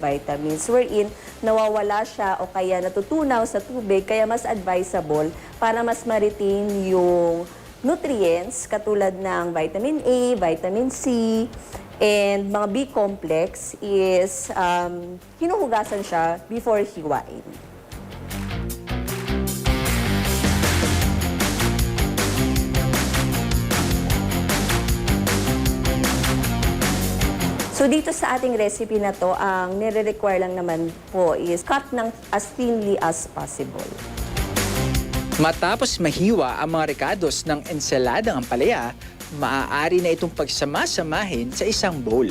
vitamins wherein nawawala siya o kaya natutunaw sa tubig kaya mas advisable para mas ma-retain yung nutrients katulad ng vitamin A, vitamin C, and mga B-complex is um, hinuhugasan siya before hiwain. So dito sa ating recipe na to, ang nire-require lang naman po is cut ng as thinly as possible. Matapos mahiwa ang mga rekados ng ensaladang ampalaya, maaari na itong pagsama-samahin sa isang bowl.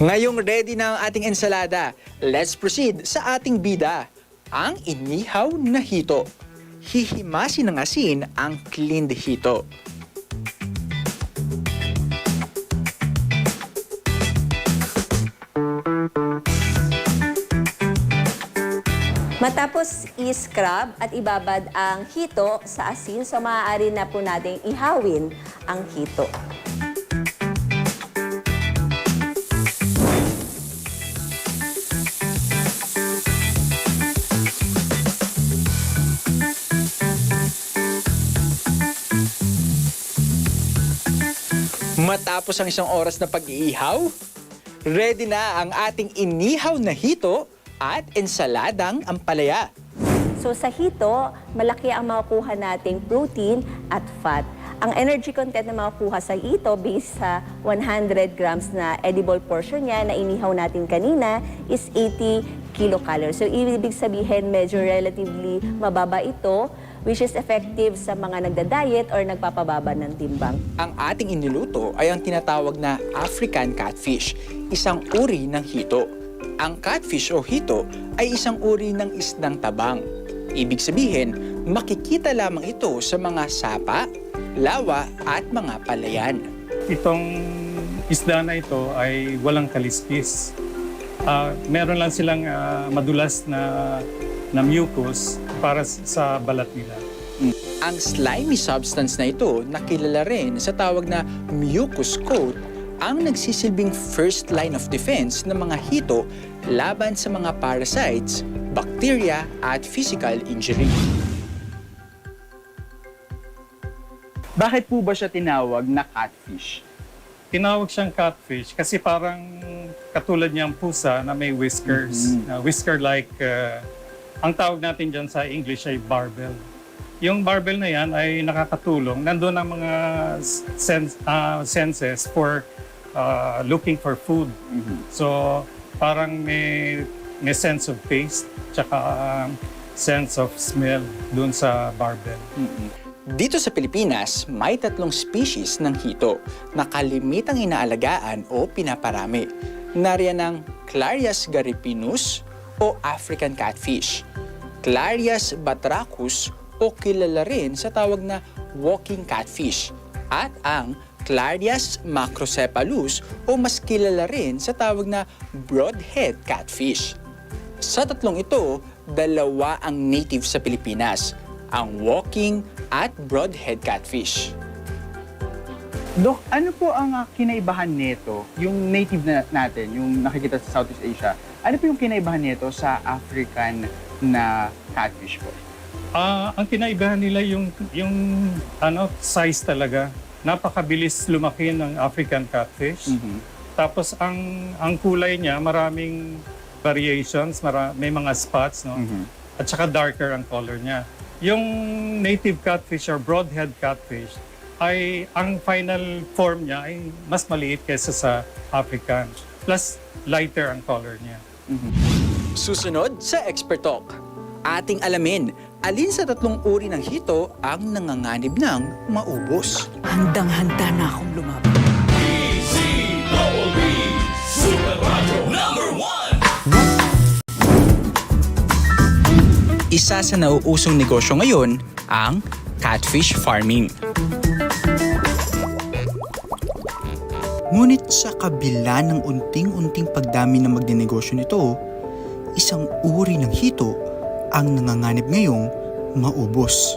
Ngayong ready na ang ating ensalada, let's proceed sa ating bida, ang inihaw na hito. Hihimasin ng asin ang cleaned hito. Matapos i-scrub at ibabad ang hito sa asin, so maaari na po nating ihawin ang hito. Matapos ang isang oras na pag-iihaw, ready na ang ating inihaw na hito at ensaladang ampalaya. So sa hito, malaki ang makukuha nating protein at fat. Ang energy content na makukuha sa hito based sa 100 grams na edible portion niya na inihaw natin kanina is 80 kilocalories. So ibig sabihin medyo relatively mababa ito which is effective sa mga nagda-diet or nagpapababa ng timbang. Ang ating iniluto ay ang tinatawag na African catfish, isang uri ng hito. Ang catfish o hito ay isang uri ng isdang tabang. Ibig sabihin, makikita lamang ito sa mga sapa, lawa at mga palayan. Itong isda na ito ay walang kaliskis. Ah, meron lang silang ah, madulas na, na mucus para sa balat nila. Ang slimy substance na ito na kilala rin sa tawag na mucus coat ang nagsisilbing first line of defense ng mga hito laban sa mga parasites, bacteria at physical injury. Bakit po ba siya tinawag na catfish? Tinawag siyang catfish kasi parang katulad niyang pusa na may whiskers. Na whisker-like, ah, ang tawag natin dyan sa English ay barbell. Yung barbell na yan ay nakakatulong. Nandun ang mga sense, ah, senses for ah, looking for food. So, parang may, may sense of taste, tsaka um, sense of smell dun sa barbell. Dito sa Pilipinas, may tatlong species ng hito na kalimitang inaalagaan o pinaparami. Nariyan ang Clarias garipinus o African catfish, Clarias batrachus o kilala rin sa tawag na walking catfish, at ang Clarias macrocephalus o mas kilala rin sa tawag na broadhead catfish. Sa tatlong ito, dalawa ang native sa Pilipinas, ang walking at broadhead catfish. Dok, ano po ang ah, kinaibahan nito, yung native na natin, yung nakikita sa Southeast Asia, ano po yung kinaibahan nito sa African na catfish po? Ah, ang kinaibahan nila yung yung ano size talaga. Napakabilis lumaki ng African catfish. Tapos ang ang kulay niya maraming variations, mara, may mga spots no. At saka darker ang color niya. Yung native catfish or broadhead catfish ay ang final form niya ay mas maliit kaysa sa African. Plus lighter ang color niya. Susunod sa Expert Talk, ating alamin alin sa tatlong uri ng hito ang nanganganib ng maubos. Handang-handa na akong lumaban. Isa sa nauusong negosyo ngayon ang catfish farming. Ngunit sa kabila ng unting-unting pagdami ng magnenegosyo nito, isang uri ng hito ang nanganganib ngayong maubos.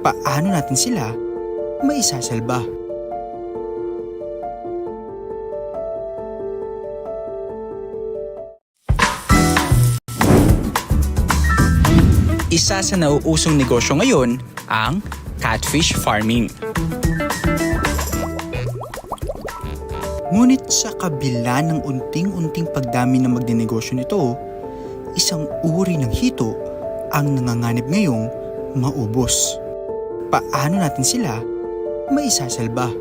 Paano natin sila maisasalba? Isa sa nauusong negosyo ngayon ang catfish farming. Ngunit sa kabila ng unting-unting pagdami ng magdinegosyo nito, isang uri ng hito ang nanganganib ngayong maubos. Paano natin sila maisasalba?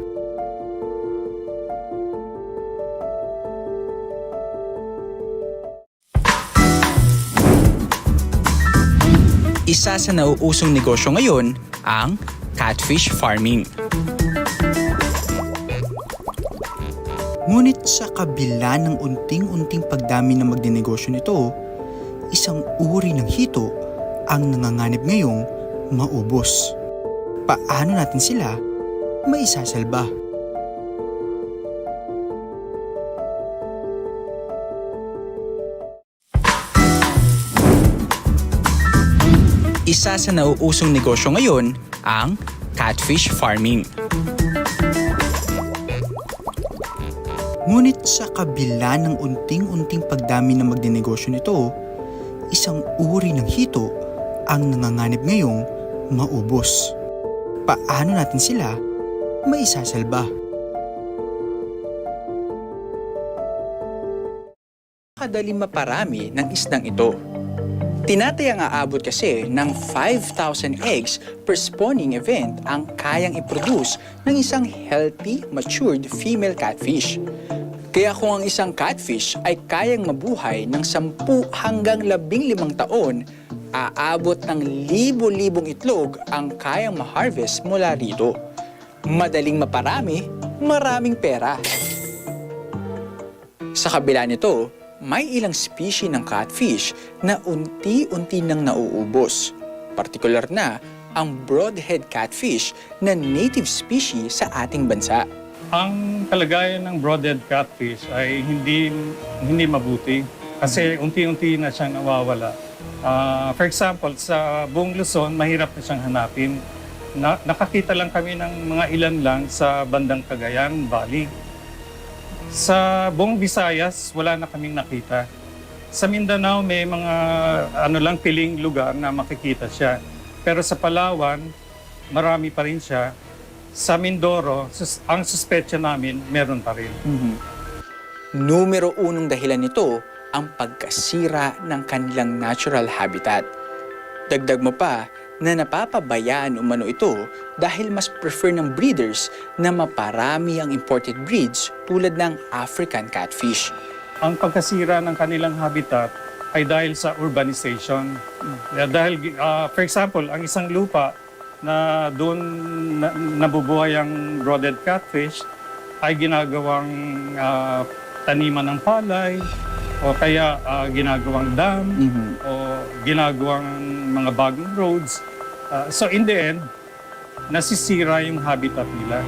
Isa sa nauusong negosyo ngayon ang catfish farming. Ngunit sa kabila ng unting-unting pagdami ng magdinegosyo nito, isang uri ng hito ang nanganganib ngayong maubos. Paano natin sila maisasalba? Isa sa nauusong negosyo ngayon ang catfish farming. Ngunit sa kabila ng unting-unting pagdami ng magdinegosyo nito, isang uri ng hito ang nanganganib ngayong maubos. Paano natin sila maisasalba? Kadali maparami ng isdang ito. Tinatayang aabot kasi ng 5,000 eggs per spawning event ang kayang iproduce ng isang healthy, matured female catfish. Kaya kung ang isang catfish ay kayang mabuhay ng 10 hanggang 15 taon, aabot ng libo-libong itlog ang kayang ma-harvest mula rito. Madaling maparami, maraming pera. Sa kabila nito, may ilang species ng catfish na unti-unti nang nauubos. Partikular na ang broadhead catfish na native species sa ating bansa. Ang kalagayan ng broadhead catfish ay hindi hindi mabuti kasi unti-unti na siyang nawawala. Ah, for example, sa buong Luzon, mahirap na siyang hanapin. Na, nakakita lang kami ng mga ilan lang sa bandang Cagayan Valley. Sa buong Visayas, wala na kaming nakita. Sa Mindanao, may mga ano lang piling lugar na makikita siya. Pero sa Palawan, marami pa rin siya. Sa Mindoro, sus- ang suspetsya namin, meron pa rin. Numero unong dahilan nito ang pagkasira ng kanilang natural habitat. Dagdag mo pa na napapabayaan umano ito dahil mas prefer ng breeders na maparami ang imported breeds tulad ng African catfish. Ang pagkasira ng kanilang habitat ay dahil sa urbanization. Eh, Dahil, ah, for example, ang isang lupa na doon na, nabubuhay ang broadhead catfish ay ginagawang ah, taniman ng palay o kaya ah, ginagawang dam o ginagawang mga bagong roads. Ah, so in the end, nasisira yung habitat nila.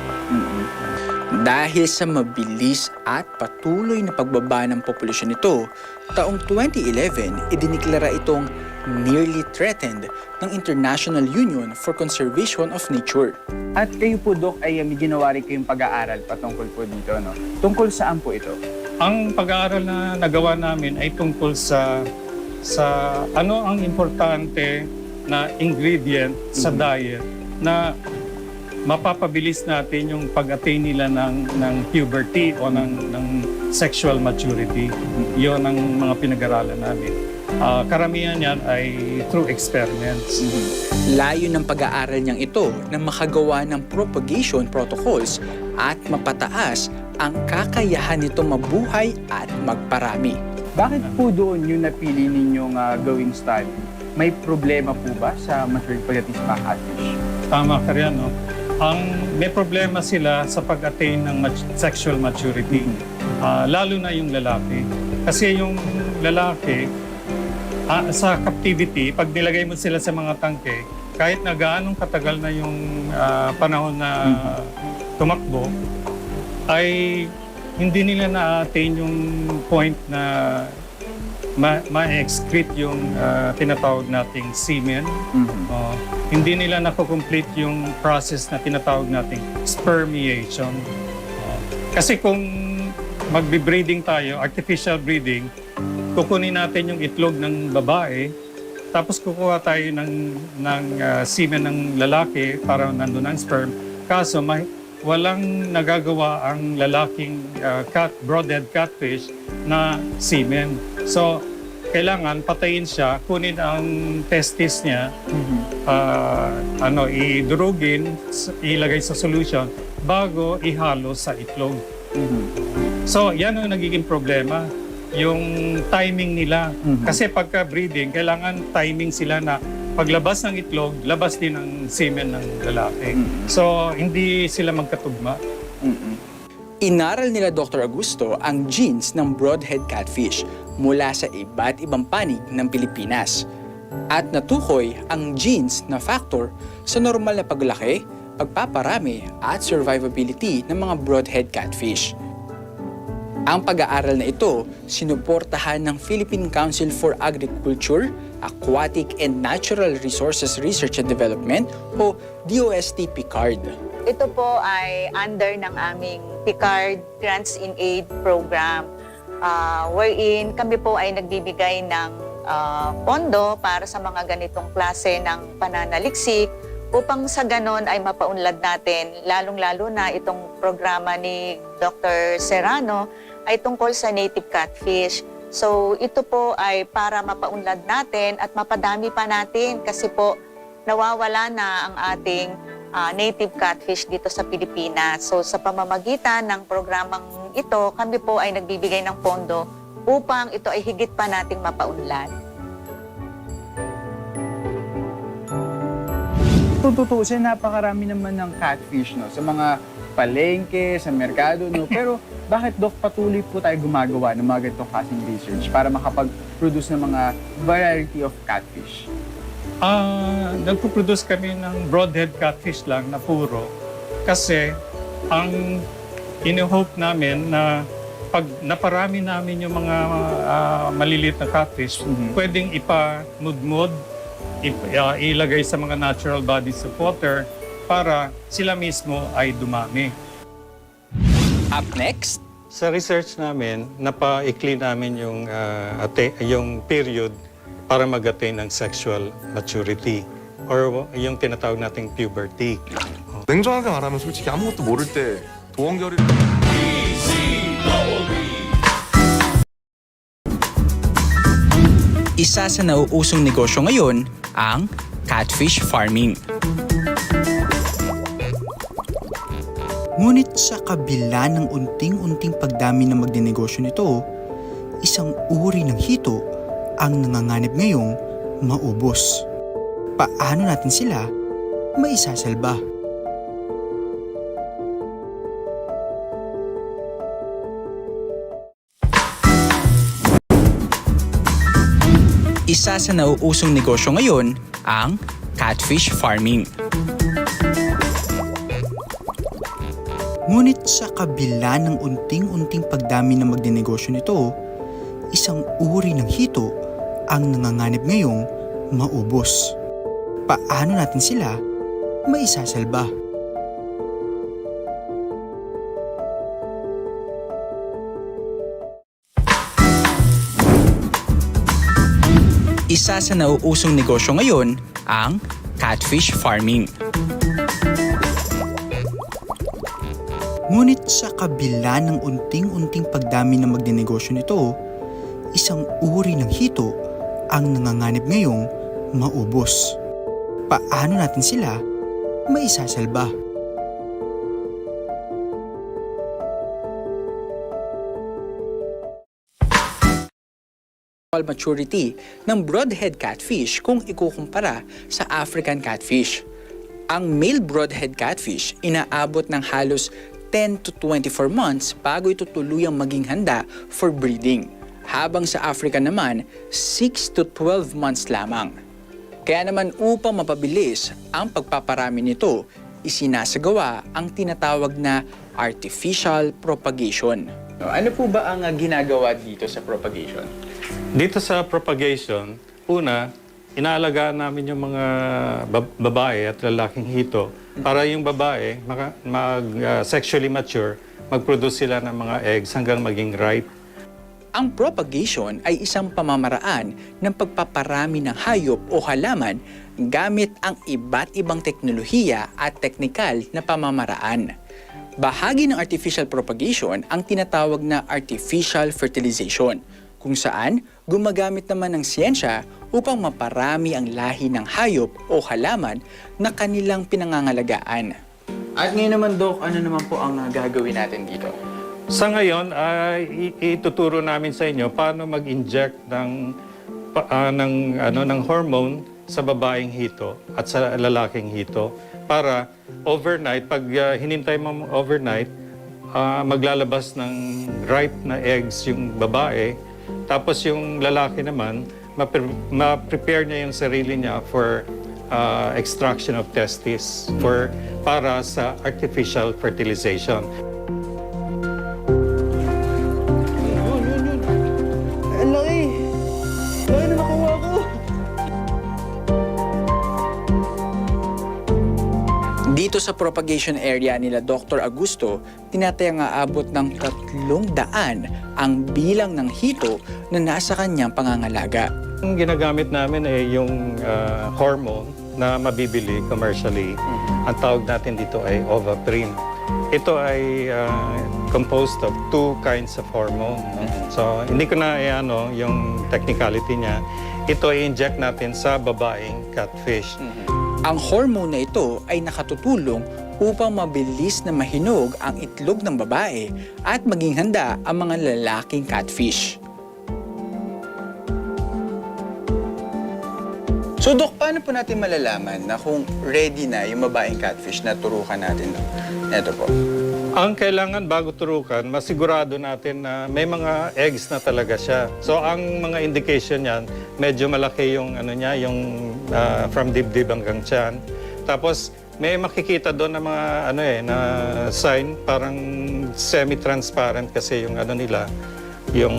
Dahil sa mabilis at patuloy na pagbaba ng populasyon nito, taong 2011 idiniklara itong nearly threatened ng International Union for Conservation of Nature. At kayo po, Dok, ay may ginawa rin kayong pag-aaral patungkol po dito, no? Tungkol saan po ito? Ang pag-aaral na nagawa namin ay tungkol sa sa ano ang importante na ingredient sa diet na mapapabilis natin yung pag-attain nila ng ng puberty o ng ng sexual maturity. 'Yon ang mga pinag-aralan namin. Ah, karamihan yan ay through experiments. Layo ng pag-aaral niyang ito na makagawa ng propagation protocols at mapataas ang kakayahan nito mabuhay at magparami. Bakit po doon yung napili ninyong ah, gawing study? May problema po ba sa matured pagdating sa mga catfish? Tama ka rin, no? Ang may problema sila sa pag-attain ng mat- sexual maturity. Ah, lalo na yung lalaki. Kasi yung lalaki, ah, sa captivity, pag nilagay mo sila sa mga tangke, kahit na gaanong katagal na yung ah, panahon na tumakbo, ay hindi nila na-attain yung point na ma- ma-excrete yung ah, tinatawag nating semen. Oh, hindi nila nakukomplete yung process na tinatawag nating spermiation. Oh, kasi kung magbe-breeding tayo, artificial breeding, kukunin natin yung itlog ng babae, Tapos kukuha tayo ng, ng ah, semen ng lalaki para nandun ang sperm. Kaso may, walang nagagawa ang lalaking ah, cat, broadhead catfish na semen. So, kailangan patayin siya, kunin ang testis niya, ah, ano, idurugin, ilagay sa solution bago ihalo sa itlog. So, yan ang nagiging problema. Yung timing nila. Kasi pagka breeding, kailangan timing sila na paglabas ng itlog, labas din ang semen ng lalaki. So, hindi sila magkatugma. Inaral nila Dr. Augusto ang genes ng broadhead catfish mula sa iba't ibang panig ng Pilipinas. At natukoy ang genes na factor sa normal na paglaki, pagpaparami at survivability ng mga broadhead catfish. Ang pag-aaral na ito, sinuportahan ng Philippine Council for Agriculture, Aquatic and Natural Resources Research and Development o DOST PICARD. Ito po ay under ng aming Picard Grants in Aid program ah, wherein kami po ay nagbibigay ng ah, pondo para sa mga ganitong klase ng pananaliksik upang sa ganon ay mapaunlad natin lalong-lalo na itong programa ni Dr. Serrano ay tungkol sa native catfish. So ito po ay para mapaunlad natin at mapadami pa natin kasi po nawawala na ang ating ah, native catfish dito sa Pilipinas. So sa pamamagitan ng programang ito, kami po ay nagbibigay ng pondo upang ito ay higit pa nating mapaunlad. Kung tutuusin, napakarami naman ng catfish no, sa mga palengke, sa merkado. No? Pero bakit, Doc, patuloy po tayo gumagawa ng mga ganitong klaseng research para makapag-produce ng mga variety of catfish? Ah, nagpo-produce kami ng broadhead catfish lang na puro kasi ang ino-hope namin na pag naparami namin yung mga ah, maliliit na catfish, Mhm. pwedeng ipa-mudmud, ip- ah, ilagay sa mga natural bodies of water para sila mismo ay dumami. Up next, Sa research namin, napaikli namin yung, ah, ate- yung period para mag-attain ng sexual maturity or yung tinatawag nating puberty. 냉정하게 말하면 솔직히 아무것도 모를 때 도원결의를 isa sa nauusong negosyo ngayon ang catfish farming. Ngunit sa kabila ng unting-unting pagdami ng magdinegosyo nito, isang uri ng hito ang nanganganib ngayong maubos. Paano natin sila maisasalba? Isa sa nauusong negosyo ngayon ang catfish farming. Ngunit sa kabila ng unting-unting pagdami ng magdinegosyo nito, isang uri ng hito ang nanganganib ngayong maubos. Paano natin sila maisasalba? Isa sa nauusong negosyo ngayon ang catfish farming. Ngunit sa kabila ng unting-unting pagdami ng magdinegosyo nito, isang uri ng hito ang nanganganib ngayong maubos. Paano natin sila maisasalba? maturity ng broadhead catfish kung ikukumpara sa African catfish. Ang male broadhead catfish inaabot ng halos 10 to 24 months bago ito tuluyang maging handa for breeding. Habang sa Africa naman, 6 to 12 months lamang. Kaya naman upang mapabilis ang pagpaparami nito, isinasagawa ang tinatawag na artificial propagation. Ano po ba ang ginagawa dito sa propagation? Dito sa propagation, una, inaalagaan namin yung mga bab- babae at lalaking hito para yung babae maka- mag, uh, sexually mature, mag-produce sila ng mga eggs hanggang maging ripe. Ang propagation ay isang pamamaraan ng pagpaparami ng hayop o halaman gamit ang iba't ibang teknolohiya at teknikal na pamamaraan. Bahagi ng artificial propagation ang tinatawag na artificial fertilization, kung saan gumagamit naman ng siyensya upang maparami ang lahi ng hayop o halaman na kanilang pinangangalagaan. At ngayon naman, Dok, ano naman po ang gagawin natin dito? Sa ngayon, ay i- ituturo namin sa inyo paano mag-inject ng, ah, ng, ano, ng hormone sa babaeng hito at sa lalaking hito para overnight, pag ah, hinintay mo overnight, ah, maglalabas ng ripe na eggs yung babae, tapos yung lalaki naman, mapre- ma-prepare niya yung sarili niya for ah, extraction of testes for para sa artificial fertilization. Dito sa propagation area nila Dr. Augusto, tinatayang aabot ng tatlong daan ang bilang ng hito na nasa kanyang pangangalaga. Ang ginagamit namin ay yung ah, hormone na mabibili commercially. Ang tawag natin dito ay Ovaprim. Ito ay ah, composed of two kinds of hormone. no? So, hindi ko na ano, yung technicality niya. Ito ay inject natin sa babaeng catfish. Ang hormone na ito ay nakatutulong upang mabilis na mahinog ang itlog ng babae at maging handa ang mga lalaking catfish. So Dok, paano po natin malalaman na kung ready na yung babaeng catfish na turukan natin? Ito po. Ang kailangan bago turukan, masigurado natin na may mga eggs na talaga siya. So ang mga indication niyan, medyo malaki yung ano niya, yung ah, from dibdib hanggang tiyan. Tapos may makikita doon na mga ano eh na sign parang semi-transparent kasi yung ano nila, yung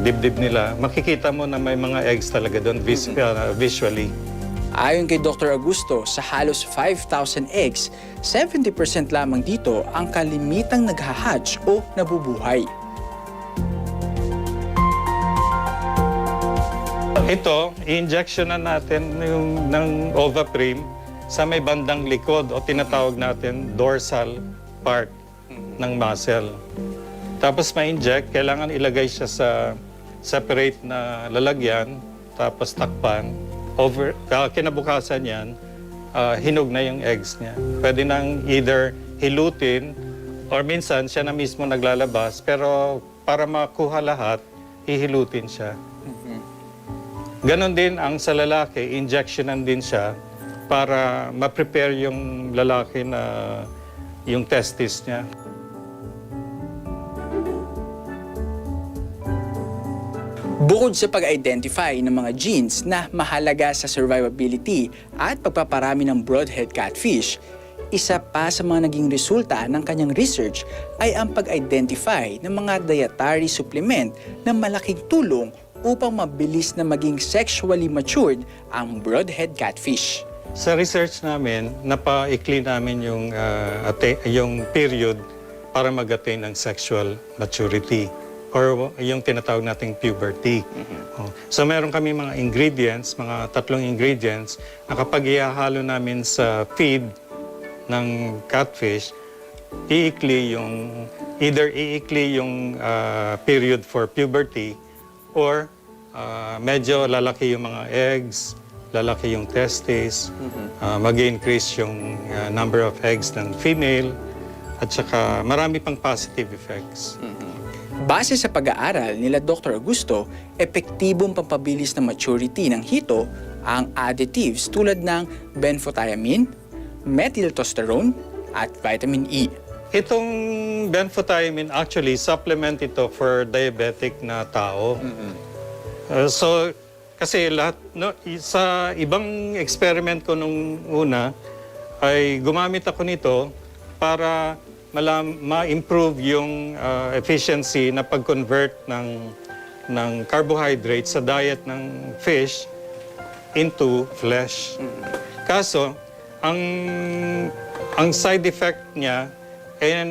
dibdib nila. Makikita mo na may mga eggs talaga doon vis- ah, visually. Ayon kay Dr. Augusto, sa halos 5,000 eggs, 70% lamang dito ang kalimitang naghahatch o nabubuhay. Ito, i-injection na natin yung, ng Ovaprim sa may bandang likod o tinatawag natin dorsal part ng muscle. Tapos ma-inject, kailangan ilagay siya sa separate na lalagyan, tapos takpan. Over, ah, kinabukasan yan, ah, hinog na yung eggs niya. Pwede nang either hilutin or minsan siya na mismo naglalabas, pero para makuha lahat, hihilutin siya. Ganon din ang sa lalaki, injectionan din siya para ma-prepare yung lalaki na yung testis niya. Bukod sa pag-identify ng mga genes na mahalaga sa survivability at pagpaparami ng broadhead catfish, isa pa sa mga naging resulta ng kanyang research ay ang pag-identify ng mga dietary supplement na malaking tulong upang mabilis na maging sexually matured ang broadhead catfish. Sa research namin, napaikli namin yung, ate- yung period para mag-attain ng sexual maturity or yung tinatawag nating puberty. Oh. So meron kami mga ingredients, mga tatlong ingredients na kapag ihahalo namin sa feed ng catfish, iikli yung, either iikli yung ah, period for puberty or ah, medyo lalaki yung mga eggs, lalaki yung testes, ah, mag-increase yung ah, number of eggs ng female, at saka marami pang positive effects. Base sa pag-aaral nila Dr. Augusto, epektibong pampabilis ng maturity ng hito ang additives tulad ng benfotiamine, methyltestosterone, at vitamin E. Itong benfotiamine, actually, supplement ito for diabetic na tao. Uh, so, kasi lahat, no, sa ibang experiment ko nung una, ay gumamit ako nito para malam, ma-improve yung uh, efficiency na pag-convert ng, ng carbohydrate sa diet ng fish into flesh. Kaso, ang ang side effect niya eh,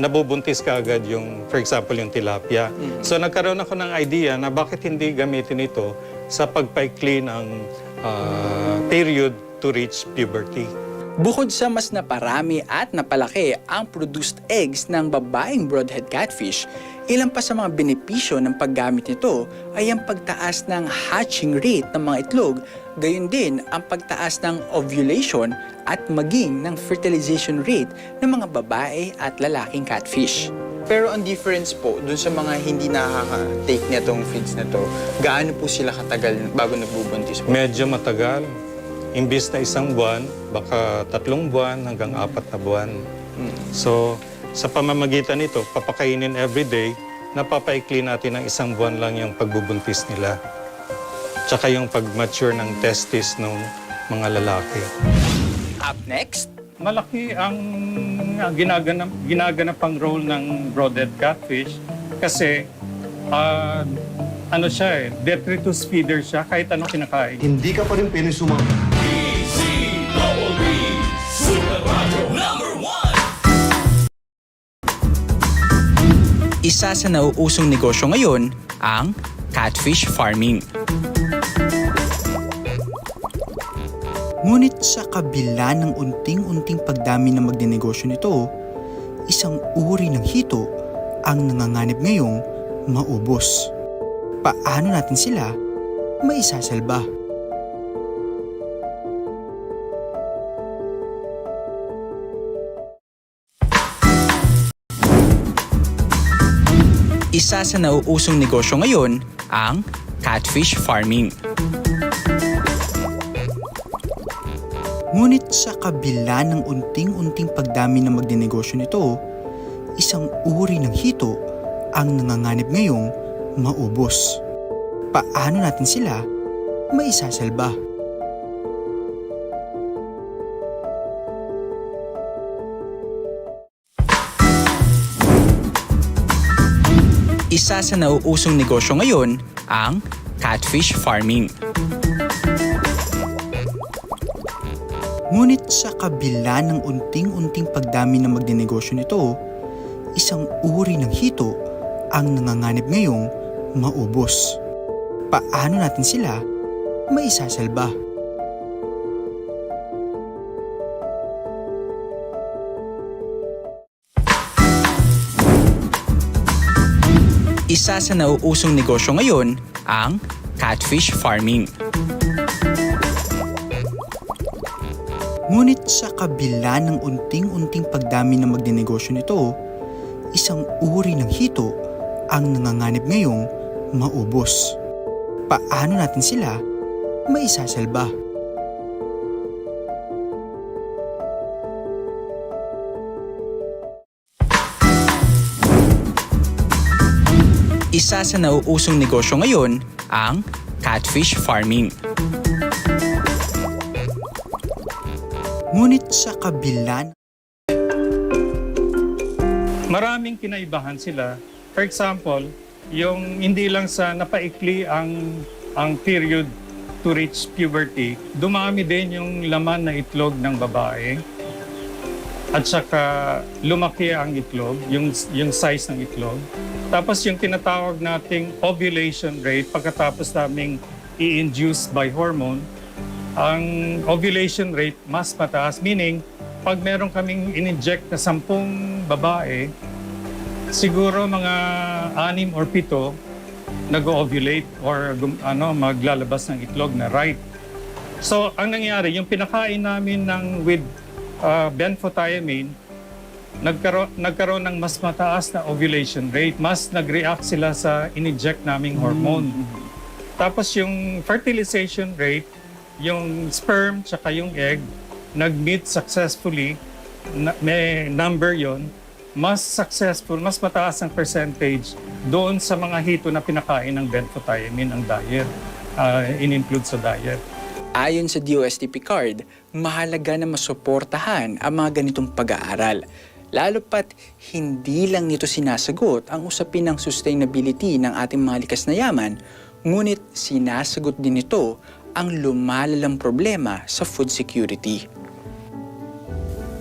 nabubuntis ka agad yung, for example, yung tilapia. So nagkaroon ako ng idea na bakit hindi gamitin ito sa pagpaikli ng ah, period to reach puberty. Bukod sa mas naparami at napalaki ang produced eggs ng babaeng broadhead catfish, ilan pa sa mga benepisyo ng paggamit nito ay ang pagtaas ng hatching rate ng mga itlog, gayon din ang pagtaas ng ovulation at maging ng fertilization rate ng mga babae at lalaking catfish. Pero ang difference po dun sa mga hindi nakaka-take nitong feeds na to, gaano po sila katagal bago nagbubuntis po? Medyo matagal. Imbis na isang buwan, baka tatlong buwan hanggang apat na buwan. So, sa pamamagitan nito, papakainin everyday, napapaikli natin ng isang buwan lang yung pagbubuntis nila. Tsaka yung pag-mature ng testis ng mga lalaki. Up next, Malaki ang ginaganap, ginaganapang role ng broadhead catfish kasi ah, ano siya eh, detritus feeder siya kahit anong kinakain. Hindi ka pa rin pwede sumama. Isa sa nauusong negosyo ngayon ang catfish farming. Ngunit sa kabila ng unting-unting pagdami ng magdinegosyo nito, isang uri ng hito ang nanganganib ngayong maubos. Paano natin sila maisasalba? Isa sa nauusong negosyo ngayon ang catfish farming. Ngunit sa kabila ng unting-unting pagdami ng magdinegosyo nito, isang uri ng hito ang nanganganib ngayong maubos. Paano natin sila maisasalba? Isa sa nauusong negosyo ngayon ang catfish farming. Ngunit sa kabila ng unting-unting pagdami ng magdinegosyo nito, isang uri ng hito ang nanganganib ngayong maubos. Paano natin sila maisasalba? Isa sa nauusong negosyo ngayon ang catfish farming. Ngunit sa kabila ng unting-unting pagdami ng magdinegosyo nito, isang uri ng hito ang nanganganib ngayong maubos. Paano natin sila maisasalba? Isa sa nauusong negosyo ngayon ang catfish farming. Ngunit sa kabila Maraming kinaibahan sila. For example, yung hindi lang sa napaikli ang ang period to reach puberty, dumami din yung laman na itlog ng babae. At saka lumaki ang itlog, yung, yung size ng itlog. Tapos yung tinatawag nating ovulation rate pagkatapos naming i-induce by hormone, ang ovulation rate mas mataas. Meaning, pag meron kaming in-inject na sampung babae, siguro mga anim or pito nag-ovulate or ano, maglalabas ng itlog na right. So, ang nangyari, yung pinakain namin ng with uh, benfotiamine, nagkaroon, nagkaroon ng mas mataas na ovulation rate. Mas nag-react sila sa in-inject naming hormone. Tapos yung fertilization rate, yung sperm tsaka yung egg, nag-meet successfully, na, may number yon mas successful, mas mataas ang percentage doon sa mga hito na pinakain ng benfotiamine ang diet, uh, in-include sa diet. Ayon sa DOST Picard, mahalaga na masuportahan ang mga ganitong pag-aaral. Lalo pat hindi lang nito sinasagot ang usapin ng sustainability ng ating mga likas na yaman, ngunit sinasagot din nito ang lumalalang problema sa food security.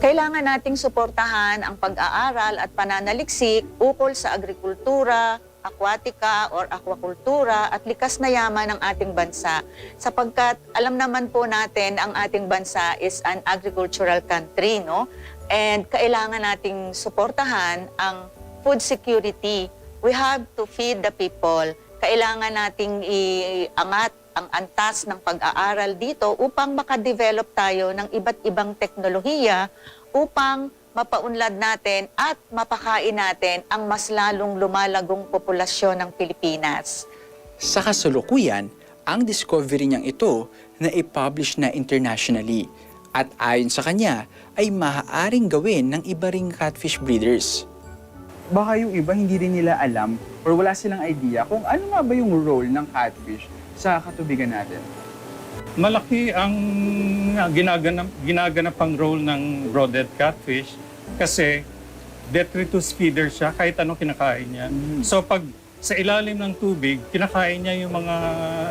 Kailangan nating suportahan ang pag-aaral at pananaliksik ukol sa agrikultura, aquatica or aquakultura at likas na yaman ng ating bansa. Sapagkat alam naman po natin ang ating bansa is an agricultural country, no? And kailangan nating suportahan ang food security. We have to feed the people. Kailangan nating iangat ang antas ng pag-aaral dito upang makadevelop tayo ng iba't ibang teknolohiya upang mapaunlad natin at mapakain natin ang mas lalong lumalagong populasyon ng Pilipinas. Sa kasalukuyan, ang discovery niyang ito na i-publish na internationally at ayon sa kanya ay maaaring gawin ng iba ring catfish breeders. Baka yung iba hindi rin nila alam or wala silang idea kung ano nga ba yung role ng catfish sa katubigan natin. Malaki ang ginaganap, ginaganapang role ng broadhead catfish kasi detritus feeder siya kahit anong kinakain niya. So pag sa ilalim ng tubig, kinakain niya yung mga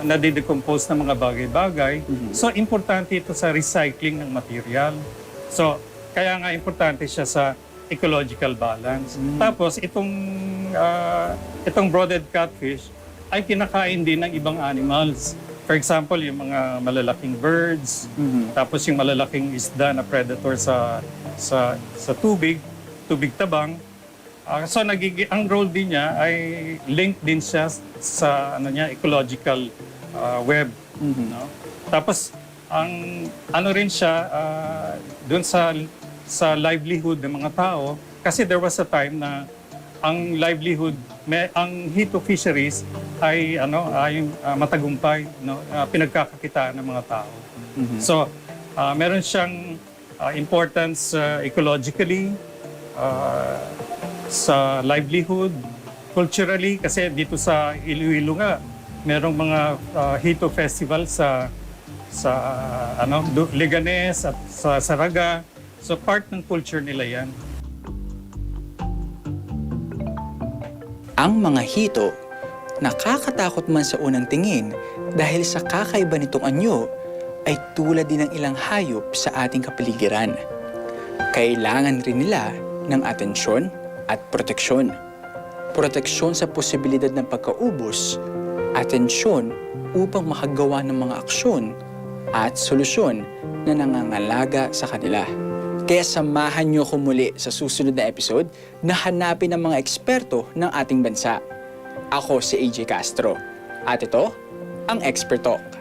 nadidecompose na mga bagay-bagay. So importante ito sa recycling ng material. So kaya nga importante siya sa ecological balance. Tapos itong ah, itong broadhead catfish ay kinakain din ng ibang animals. For example, yung mga malalaking birds, tapos yung malalaking isda na predator sa sa sa tubig, tubig tabang. Ah, so nagigi ang role din niya ay linked din siya sa ano niya ecological ah, web, no? Tapos ang ano rin siya doon sa sa livelihood ng mga tao kasi there was a time na ang livelihood may ang hito fisheries ay ano ay ah, matagumpay no ah, pinagkakakitaan ng mga tao. So ah, meron siyang ah, importance ah, ecologically ah, sa livelihood, culturally kasi dito sa Iloilo nga merong mga ah, hito festival sa sa ah, ano Leganes at sa Saraga. So part ng culture nila 'yan. Ang mga hito, nakakatakot man sa unang tingin dahil sa kakaiba nitong anyo ay tulad din ng ilang hayop sa ating kapaligiran. Kailangan rin nila ng atensyon at proteksyon. Proteksyon sa posibilidad ng pagkaubos, atensyon upang makagawa ng mga aksyon at solusyon na nangangalaga sa kanila. Kaya samahan niyo ko muli sa susunod na episode na hanapin ang mga eksperto ng ating bansa. Ako si AJ Castro. At ito, ang Expert Talk.